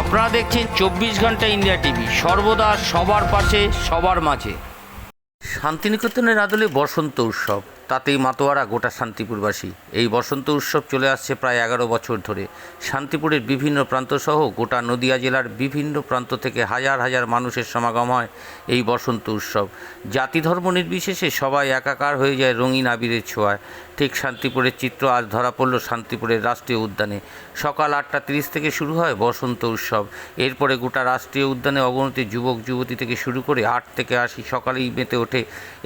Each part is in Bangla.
আপনারা দেখছেন চব্বিশ ঘণ্টা ইন্ডিয়া টিভি, সর্বদা সবার পাশে, সবার মাঝে। শান্তিনিকেতনের আদলে বসন্ত উৎসব। তাতেই মাতোয়ারা গোটা শান্তিপুরবাসী। এই বসন্ত উৎসব চলে আসছে প্রায় এগারো বছর ধরে। শান্তিপুরের বিভিন্ন প্রান্তসহ গোটা নদিয়া জেলার বিভিন্ন প্রান্ত থেকে হাজার হাজার মানুষের সমাগম হয় এই বসন্ত উৎসব। জাতি ধর্ম নির্বিশেষে সবাই একাকার হয়ে যায় রঙিন আবিরের ছোঁয়ায়। ঠিক শান্তিপুরের চিত্র আজ ধরা পড়ল শান্তিপুরের রাষ্ট্রীয় উদ্যানে। সকাল আটটা তিরিশ থেকে শুরু হয় বসন্ত উৎসব। এরপরে গোটা রাষ্ট্রীয় উদ্যানে অগণিত যুবক যুবতী থেকে শুরু করে আট থেকে আশি সকালেই মেতে ওঠে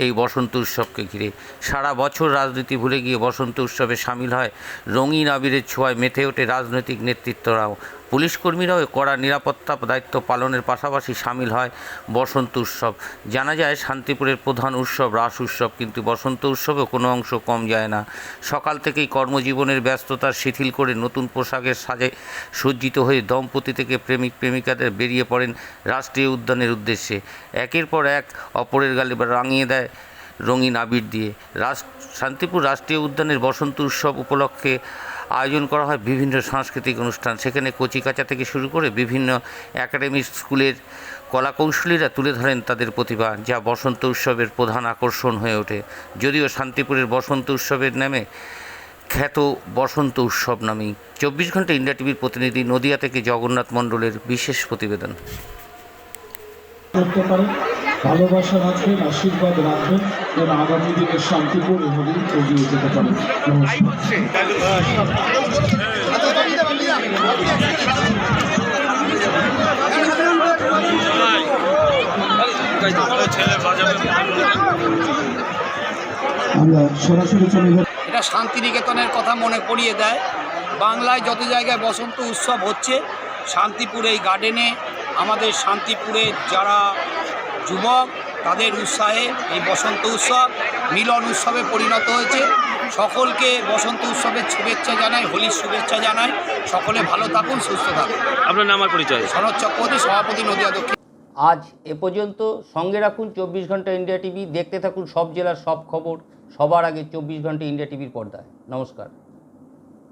এই বসন্ত উৎসবকে ঘিরে। সারা বছর রাজনীতি ভুলে গিয়ে বসন্ত উৎসবে সামিল হয় রঙিন আবিরের ছোঁয়ায় মেতে ওঠে রাজনৈতিক নেতৃত্বরাও। পুলিশ কর্মীরাও কড়া নিরাপত্তা দায়িত্ব পালনের পাশাপাশি সামিল হয় বসন্ত উৎসব। জানা যায়, শান্তিপুরের প্রধান উৎসব, রাস উৎসব, কিন্তু বসন্ত উৎসবেও কোনো অংশ কম যায় না। সকাল থেকেই কর্মজীবনের ব্যস্ততা শিথিল করে নতুন পোশাকের সাজে সজ্জিত হয়ে দম্পতি থেকে প্রেমিক প্রেমিকাদের বেরিয়ে পড়েন রাষ্ট্রীয় উদ্যানের উদ্দেশ্যে। একের পর এক অপরের গালে রাঙিয়ে দেয় রঙিন আবির দিয়ে। শান্তিপুর রাষ্ট্রীয় উদ্যানের বসন্ত উৎসব উপলক্ষে আয়োজন করা হয় বিভিন্ন সাংস্কৃতিক অনুষ্ঠান। সেখানে কচিকাচা থেকে শুরু করে বিভিন্ন একাডেমিক স্কুলের কলাকৌশলীরা তুলে ধরেন তাদের প্রতিভা, যা বসন্ত উৎসবের প্রধান আকর্ষণ হয়ে ওঠে। যদিও শান্তিপুরের বসন্ত উৎসবের নামে খ্যাত বসন্ত উৎসব নামেই চব্বিশ ঘণ্টা ইন্ডিয়া টিভির প্রতিনিধি নদিয়া থেকে জগন্নাথ মণ্ডলের বিশেষ প্রতিবেদন। ভালোবাসা রাখবেন আশীর্বাদ রাখবেন যেন আগামী দিনে শান্তিপুর এভাবেই এগিয়ে যেতে পারেন। এটা শান্তিনিকেতনের কথা মনে করিয়ে দেয়। বাংলায় যত জায়গায় বসন্ত উৎসব হচ্ছে, শান্তিপুর এই গার্ডেনে আমাদের শান্তিপুরে যারা যুবক তাদের উৎসাহে এই বসন্ত উৎসব মিলন উৎসবে পরিণত হয়েছে। সকলকে বসন্ত উৎসবের শুভেচ্ছা জানাই হোলির শুভেচ্ছা জানাই। সকলে ভালো থাকুন সুস্থ থাকুন। আপনার নাম আর পরিচয়? শরৎ চক্রবর্তী সভাপতি নদিয়া দক্ষিণ। আজ এ পর্যন্ত সঙ্গে রাখুন চব্বিশ ঘণ্টা ইন্ডিয়া টিভি। দেখতে থাকুন সব জেলার সব খবর। সবার আগে চব্বিশ ঘণ্টা ইন্ডিয়া টিভির পর্দায়। নমস্কার।